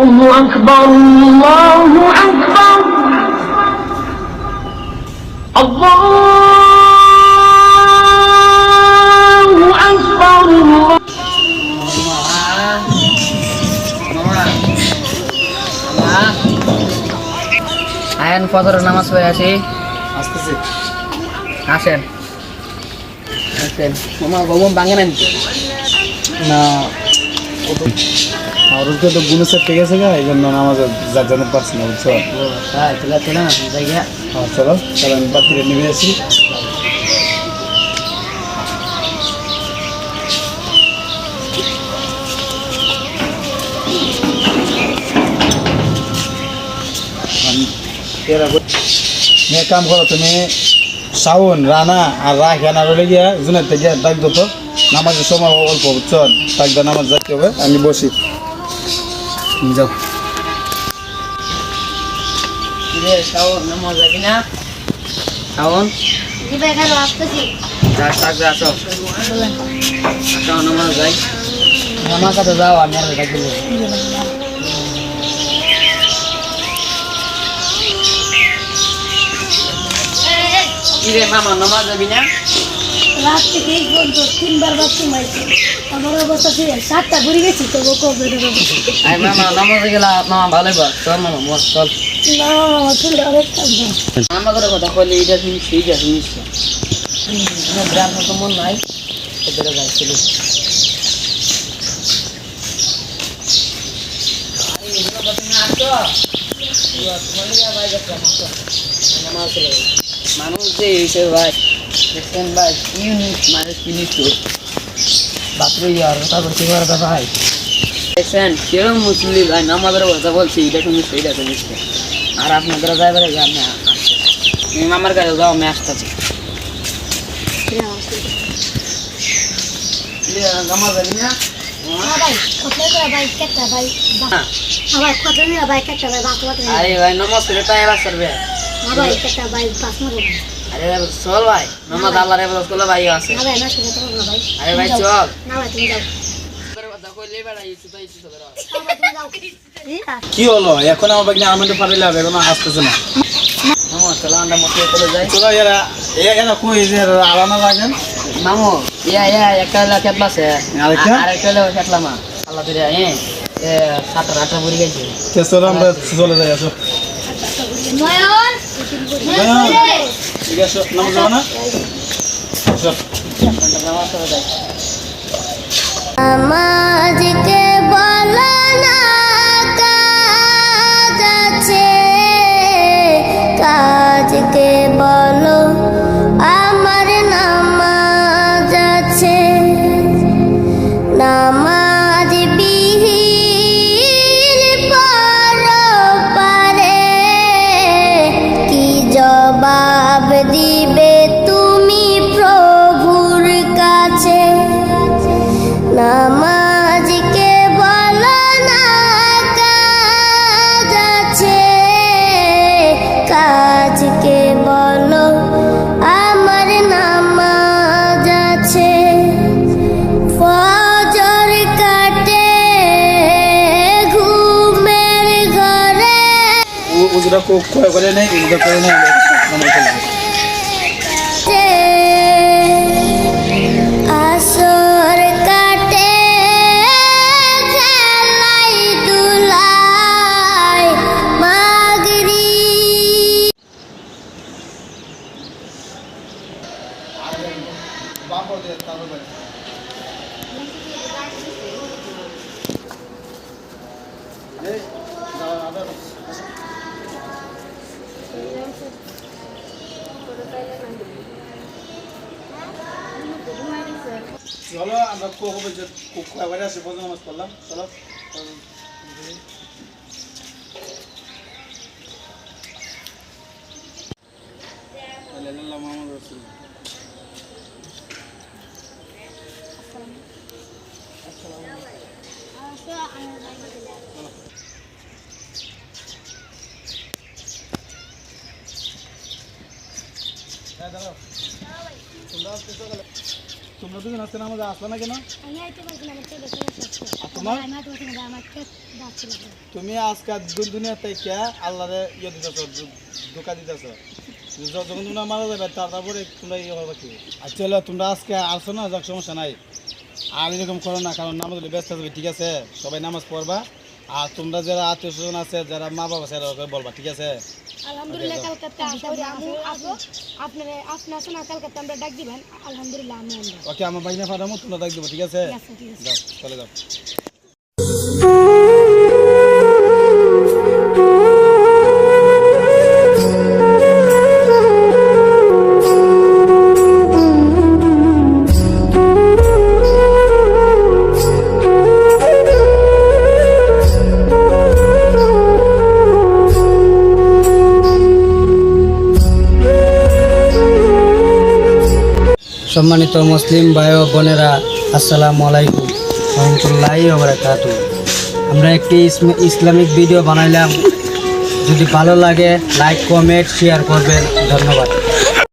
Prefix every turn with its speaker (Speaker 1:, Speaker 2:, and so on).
Speaker 1: الله أكبر الله أكبر الله أكبر الله
Speaker 2: আয়ান ফজর নামাজ পড়ে আসি
Speaker 3: আসতেছে
Speaker 2: আসেন আসেন মামা ঘুম ভাঙে নেন
Speaker 3: না আর ওকে তো গুনে সেট আছে গা এই জন্য নামাজ যা জানতে পারছি না বুঝছ?
Speaker 2: চলে চলে জায়গা
Speaker 3: হ্যাঁ চলো তাহলে আমি বাতিরে নিয়ে আসি। কাম করো তুমি। শাওন রানা আর রাখান আর গিয়া জুনের থেকে ডাক তো নামাজের সময় অল্প বুঝছ? ডাক নামাজ যাইতে হবে আমি বসি। যাও।
Speaker 2: কিরে শাওন নামাজ যাবি না? আসো নামাজ যাই। নামাজ কাছে যাও আমি আর ডাকি কিরে মামা নামাজ যাবি না?
Speaker 4: রাত থেকে এই পর্যন্ত তিনবার বাথরুম হয়েছে আমার অবস্থা ছিল সাতটা ঘুরে গেছি তো ও কবে
Speaker 2: নামাজে গেলা মামা ভালোই বা চল মামা মস্ত চল।
Speaker 4: না আমার ছিল অনেক
Speaker 2: মামা করে কথা কইলে এইটা শুনিস এইটা শুনিস গ্রাম মন নাই এদের যাই চলি মানুষ যে হিসেবে ভাই। দেখছেন ভাই মানুষ জিনিস তো বাপরে ইয়ার কথা বলছি কথা ভাই? দেখছেন কিরম মুসলিম ভাই নামাজের কথা বলছি এটা শুনিস এইটা শুনিস আর আপনাদের যাইবার আগে আমি আসছি মামার কাছে যাও আমি আসতেছি। না
Speaker 4: ভাই ভাই ভাই
Speaker 2: হ্যাঁ।
Speaker 4: আমার ভাই ভাই বাস
Speaker 2: আরে ভাই নামাজ করে তাই এবার করবে
Speaker 4: না ভাই বাস
Speaker 2: আরে চল ভাই নামাজ আল্লাহ রে বলছ করলে ভাই আছে।
Speaker 4: না ভাই না শুনে তো না ভাই।
Speaker 2: আরে ভাই চল।
Speaker 4: না ভাই তুমি যাও।
Speaker 2: তাই
Speaker 4: আছে
Speaker 3: কি হলো? এখন আমার বাগনি আর্মেন্টে পারিলে হবে এখন আসতেছে না।
Speaker 2: মামু চলো আমরা মতো চলে যাই।
Speaker 3: চলো এরা এ- এরা কই যে আলানা রাখেন
Speaker 2: মামু ইয়া ইয়া একটা হলো কেটলা সে
Speaker 3: আরেকটা?
Speaker 2: হলো কেটলা মা। আল্লাহ এ এ সাতটা আটটা বুড়ি গেছে।
Speaker 3: তে চলো আমরা চলে যাই আসো।
Speaker 4: নয়ন!
Speaker 3: আছে নামাজ যাব না?
Speaker 4: আমাজকে বলো না
Speaker 3: ও- ওগুলো কো- কয় করে নেই ওগুলো করে নেই মনে চলো আমরা কো- কবে যে- কো- কয় করে আসি ফজর নামাজ পড়লাম। চলো তোমরা দুজন আজকে নামাজ আসলো না কেন? তুমি আজকাল দু- দুনিয়া থেকে আল্লাহরে ইয়ে দিতেছ ধোকা দিতেছ। যখন তোমরা মারা যাবে তার তারপরে তোমরা ইয়ে হবে কি? আচ্ছা তোমরা আজকে আসো না যাক সমস্যা নাই। আর এরকম করো না কারণ নামাজ ব্যস্ত থাকবে ঠিক আছে? সবাই নামাজ পড়বা। আর তোমরা যারা আত্মীয় স্বজন আছে যারা মা বাবা আছে বলবা ঠিক আছে?
Speaker 5: আলহামদুলিল্লাহ কালকাতে আশা করি আমি আসব। আপনারা আপনি আসুন কালকাতে আমরা ডাক দিবেন। আলহামদুলিল্লাহ আমি
Speaker 3: ওকে আমার বাইনা ফাটামো তোমরা ডাক দেবো ঠিক আছে?
Speaker 5: ঠিক আছে ঠিক আছে।
Speaker 3: যাও চলে যাও।
Speaker 2: সম্মানিত মুসলিম ভাই ও বোনেরা, আসসালামু আলাইকুম রহমতুল্লাহি ওবরাকাতু আমরা একটি ইসলামিক ভিডিও বানাইলাম। যদি ভালো লাগে লাইক কমেন্ট শেয়ার করবেন। ধন্যবাদ।